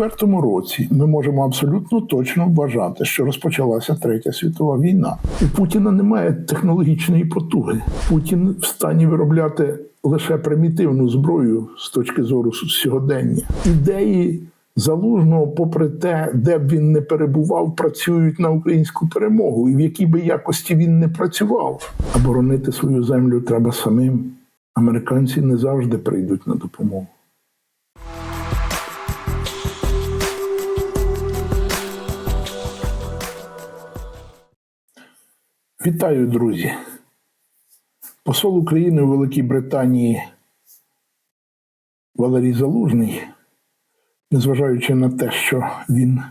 24-му році ми можемо абсолютно точно вважати, що розпочалася третя світова війна. У Путіна немає технологічної потуги. Путін в стані виробляти лише примітивну зброю з точки зору сьогодення. Ідеї залужного, попри те, де б він не перебував, працюють на українську перемогу, і в якій би якості він не працював. А боронити свою землю треба самим. Американці не завжди прийдуть на допомогу. Вітаю, друзі! Посол України у Великій Британії Валерій Залужний, незважаючи на те, що він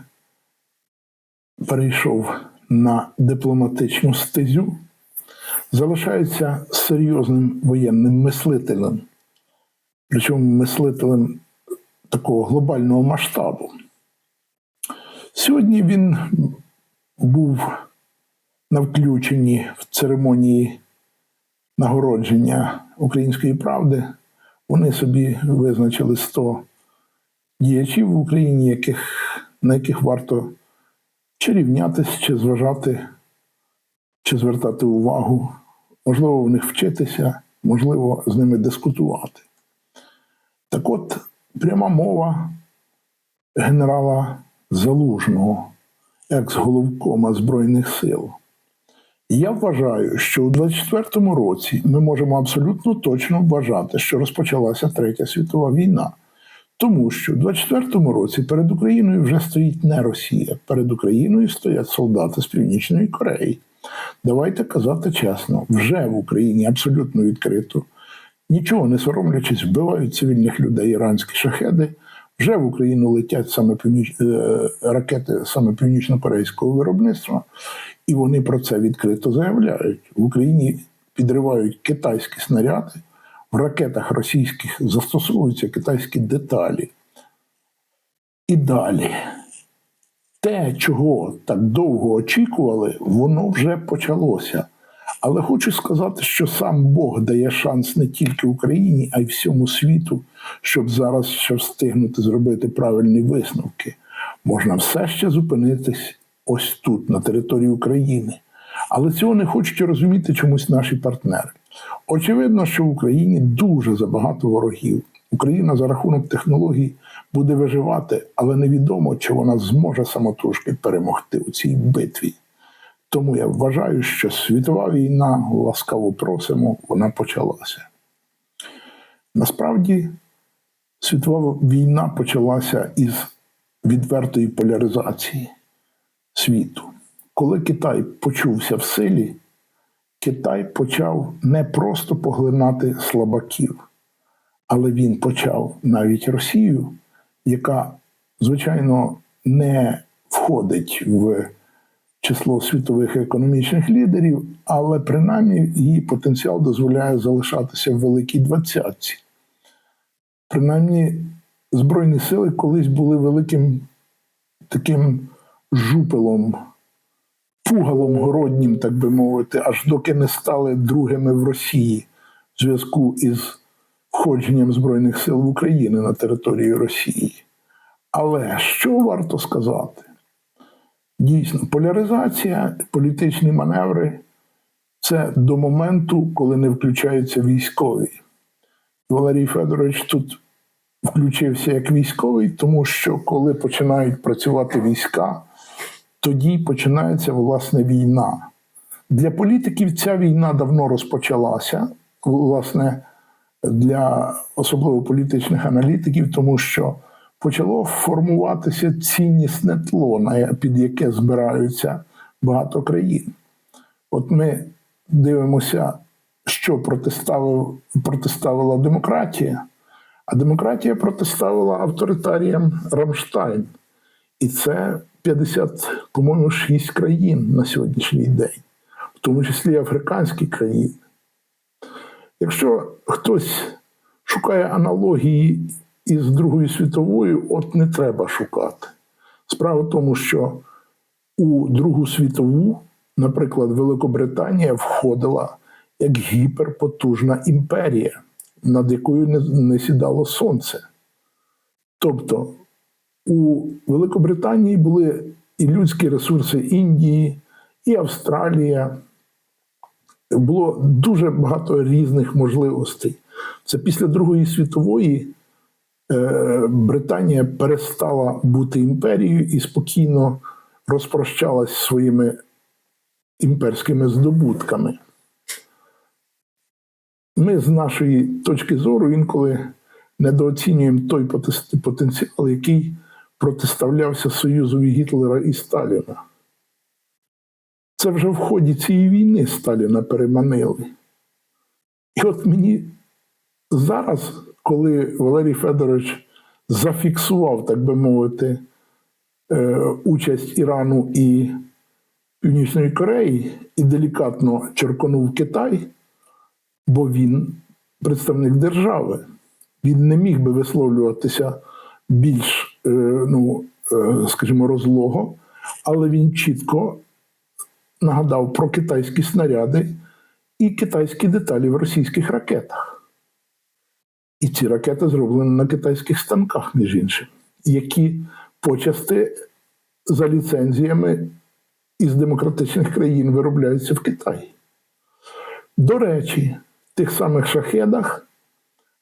перейшов на дипломатичну стезю, залишається серйозним воєнним мислителем, причому мислителем такого глобального масштабу. Сьогодні він був на включенні в церемонії нагородження української правди. Вони собі визначили 100 діячів в Україні, яких, на яких варто чи рівнятися, чи зважати, чи звертати увагу. Можливо, в них вчитися, можливо, з ними дискутувати. Так от, пряма мова генерала Залужного, як з головкома Збройних сил. Я вважаю, що у 24-му році ми можемо абсолютно точно вважати, що розпочалася третя світова війна. Тому що у 24-му році перед Україною вже стоїть не Росія, перед Україною стоять солдати з Північної Кореї. Давайте казати чесно, вже в Україні абсолютно відкрито, нічого не соромлячись, вбивають цивільних людей іранські шахеди. Вже в Україну летять саме північ... е, ракети саме північно-корейського виробництва, і вони про це відкрито заявляють. В Україні підривають китайські снаряди, в ракетах російських застосовуються китайські деталі. І далі. Те, чого так довго очікували, воно вже почалося. Але хочу сказати, що сам Бог дає шанс не тільки Україні, а й всьому світу, щоб зараз ще встигнути зробити правильні висновки. Можна все ще зупинитись ось тут, на території України. Але цього не хочуть розуміти чомусь наші партнери. Очевидно, що в Україні дуже забагато ворогів. Україна за рахунок технологій буде виживати, але невідомо, чи вона зможе самотужки перемогти у цій битві. Тому я вважаю, що світова війна, ласкаво просимо, вона почалася. Насправді, світова війна почалася із відвертої поляризації світу. Коли Китай почувся в силі, Китай почав не просто поглинати слабаків, але він почав навіть Росію, яка, звичайно, не входить в число світових економічних лідерів, але принаймні її потенціал дозволяє залишатися в великій двадцятці. Принаймні, Збройні сили колись були великим таким жупелом, пугалом городнім, так би мовити, аж доки не стали другими в Росії в зв'язку із входженням Збройних сил в Україну на територію Росії. Але що варто сказати? Дійсно, поляризація, політичні маневри це до моменту, коли не включаються військові. Валерій Федорович тут включився як військовий, тому що коли починають працювати війська, тоді починається власне війна. Для політиків ця війна давно розпочалася, власне, для особливо політичних аналітиків, тому що почало формуватися ціннісне тло, під яке збираються багато країн. От ми дивимося, що протиставив, протиставила демократія, а демократія протиставила авторитаріям Рамштайн. І це 50, по-моєму, 6 країн на сьогоднішній день, в тому числі африканські країни. Якщо хтось шукає аналогії із Другою світовою, от не треба шукати. Справа в тому, що у Другу світову, наприклад, Великобританія входила як гіперпотужна імперія, над якою не, сідало сонце. Тобто у Великобританії були і людські ресурси Індії, і Австралія. Було дуже багато різних можливостей. Це після Другої світової е, Британія перестала бути імперією і спокійно розпрощалась своїми імперськими здобутками. Ми з нашої точки зору інколи недооцінюємо той потенціал, який протиставлявся Союзові Гітлера і Сталіна. Це вже в ході цієї війни Сталіна переманили. І от мені зараз, коли Валерій Федорович зафіксував, так би мовити, е, участь Ірану і Північної Кореї і делікатно черконув Китай, бо він представник держави. Він не міг би висловлюватися більш, ну, е, скажімо, розлого, але він чітко нагадав про китайські снаряди і китайські деталі в російських ракетах. І ці ракети зроблені на китайських станках, між іншим, які почасти за ліцензіями із демократичних країн виробляються в Китаї. До речі, в тих самих шахедах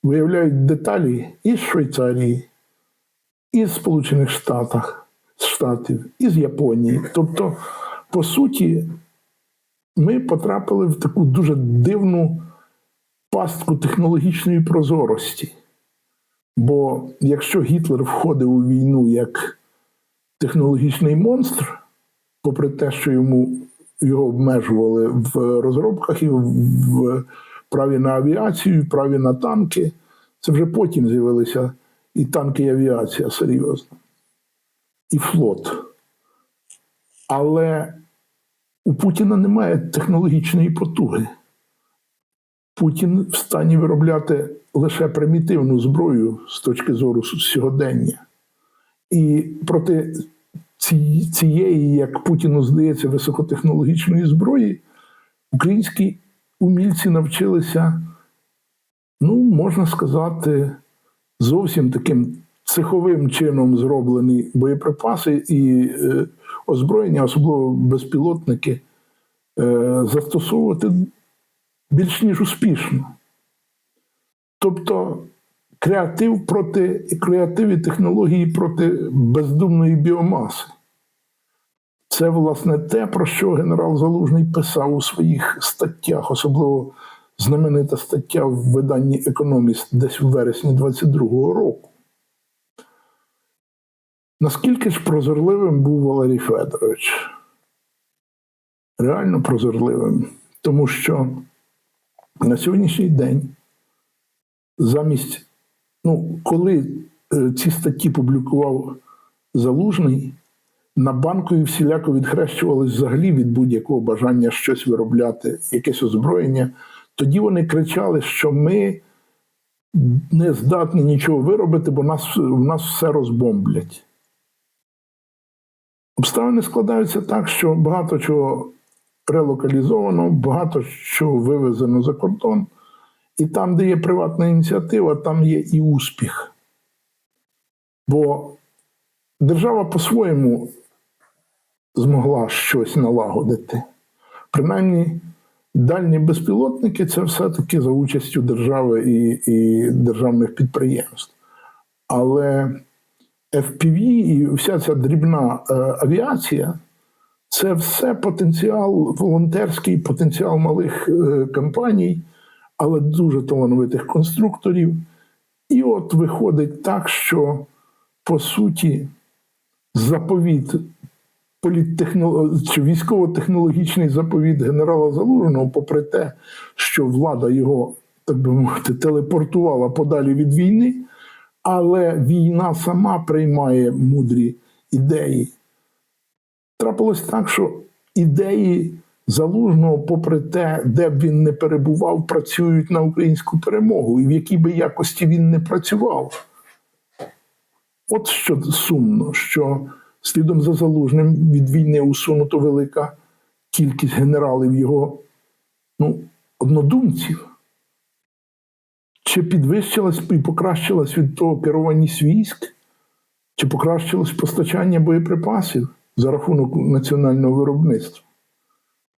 виявляють деталі із Швейцарії, із Сполучених Штатах, Штатів, із Японії. Тобто, по суті, ми потрапили в таку дуже дивну пастку технологічної прозорості. Бо якщо Гітлер входив у війну як технологічний монстр, попри те, що йому його обмежували в розробках і в праві на авіацію, і праві на танки, це вже потім з'явилися і танки, і авіація серйозно, і флот. Але у Путіна немає технологічної потуги. Путін в стані виробляти лише примітивну зброю з точки зору сьогодення. І проти цієї, як Путіну здається, високотехнологічної зброї, українські умільці навчилися, ну, можна сказати, зовсім таким цеховим чином зроблені боєприпаси і е, озброєння, особливо безпілотники, е, застосовувати більш ніж успішно. Тобто креатив проти креатив і технології проти бездумної біомаси. Це, власне, те, про що генерал Залужний писав у своїх статтях, особливо знаменита стаття в виданні Економіст десь в вересні 22-го року. Наскільки ж прозорливим був Валерій Федорович? Реально прозорливим. Тому що на сьогоднішній день замість, ну, коли е, ці статті публікував Залужний, на банкові всіляко відхрещувались взагалі від будь-якого бажання щось виробляти, якесь озброєння. Тоді вони кричали, що ми не здатні нічого виробити, бо нас, в нас все розбомблять. Обставини складаються так, що багато чого релокалізовано, багато чого вивезено за кордон. І там, де є приватна ініціатива, там є і успіх. Бо держава по-своєму змогла щось налагодити. Принаймні, дальні безпілотники це все-таки за участю держави і, і державних підприємств. Але FPV і вся ця дрібна е, авіація це все потенціал, волонтерський потенціал малих е, компаній, але дуже талановитих конструкторів. І от виходить так, що по суті заповіт політтехно... чи військово-технологічний заповіт генерала Залужного, попри те, що влада його, так би мовити, телепортувала подалі від війни, але війна сама приймає мудрі ідеї. Трапилось так, що ідеї залужного, попри те, де б він не перебував, працюють на українську перемогу, і в якій би якості він не працював. От що сумно, що слідом за залужним від війни усунуто велика кількість генералів його ну, однодумців. Чи підвищилась і покращилась від того керованість військ? Чи покращилось постачання боєприпасів за рахунок національного виробництва?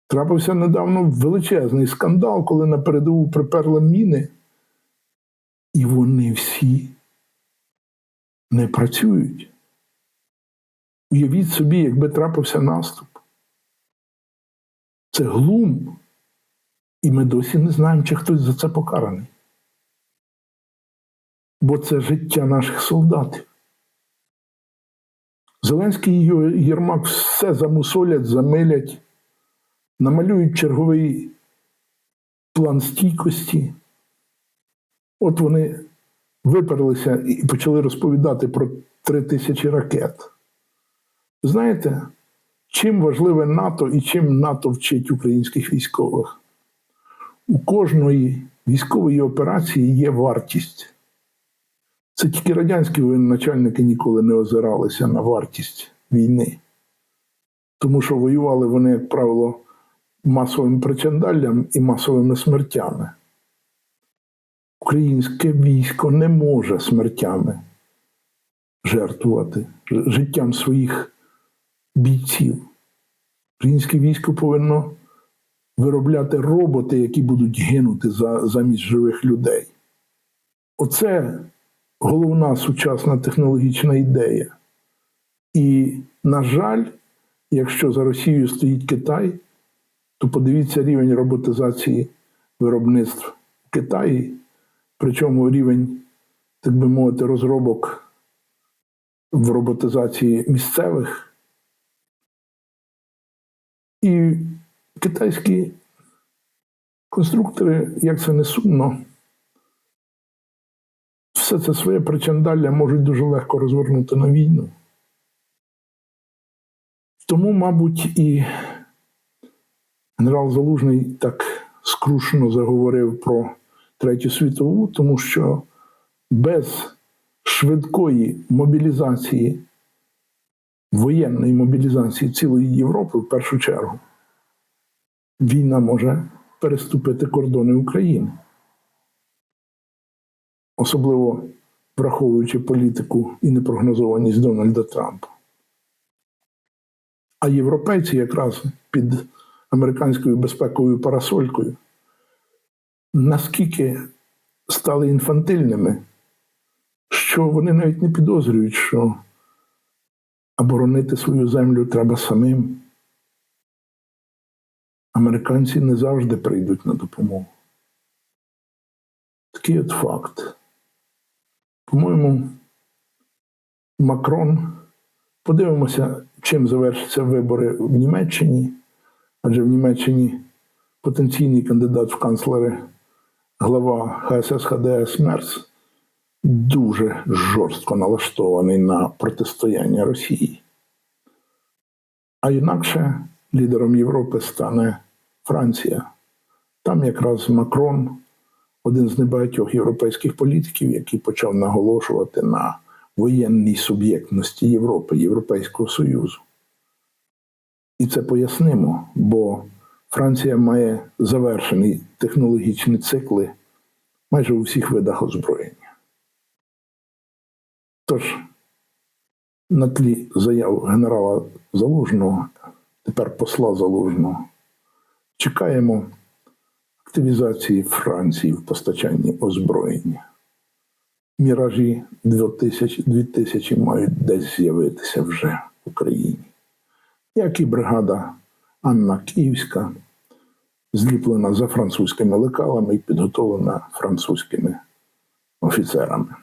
Трапився недавно величезний скандал, коли на передову приперли міни, і вони всі не працюють. Уявіть собі, якби трапився наступ. Це глум. І ми досі не знаємо, чи хтось за це покараний. Бо це життя наших солдатів. Зеленський і Єрмак все замусолять, замилять, намалюють черговий план стійкості. От вони виперлися і почали розповідати про три тисячі ракет. Знаєте, чим важливе НАТО і чим НАТО вчить українських військових? У кожної військової операції є вартість. Це тільки радянські воєначальники ніколи не озиралися на вартість війни. Тому що воювали вони, як правило, масовим причандаллям і масовими смертями. Українське військо не може смертями жертвувати життям своїх бійців. Українське військо повинно виробляти роботи, які будуть гинути за, замість живих людей. Оце головна сучасна технологічна ідея. І, на жаль, якщо за Росією стоїть Китай, то подивіться рівень роботизації виробництв в Китаї, причому рівень, так би мовити, розробок в роботизації місцевих. І китайські конструктори, як це не сумно, все це своє причандалля можуть дуже легко розвернути на війну. Тому, мабуть, і генерал Залужний так скрушно заговорив про Третю світову, тому що без швидкої мобілізації, воєнної мобілізації цілої Європи в першу чергу, війна може переступити кордони України. Особливо враховуючи політику і непрогнозованість Дональда Трампа. А європейці якраз під американською безпековою парасолькою наскільки стали інфантильними, що вони навіть не підозрюють, що оборонити свою землю треба самим. Американці не завжди прийдуть на допомогу. Такий от факт. По-моєму, Макрон. Подивимося, чим завершаться вибори в Німеччині, адже в Німеччині потенційний кандидат в канцлери, глава ХСС ХДС Мерц, дуже жорстко налаштований на протистояння Росії. А інакше лідером Європи стане Франція. Там якраз Макрон один з небагатьох європейських політиків, який почав наголошувати на воєнній суб'єктності Європи, Європейського Союзу. І це пояснимо, бо Франція має завершені технологічні цикли майже у всіх видах озброєння. Тож, на тлі заяв генерала Залужного, тепер посла Залужного, чекаємо активізації Франції в постачанні озброєння. Міражі 2000, 2000 мають десь з'явитися вже в Україні. Як і бригада Анна Київська, зліплена за французькими лекалами і підготовлена французькими офіцерами.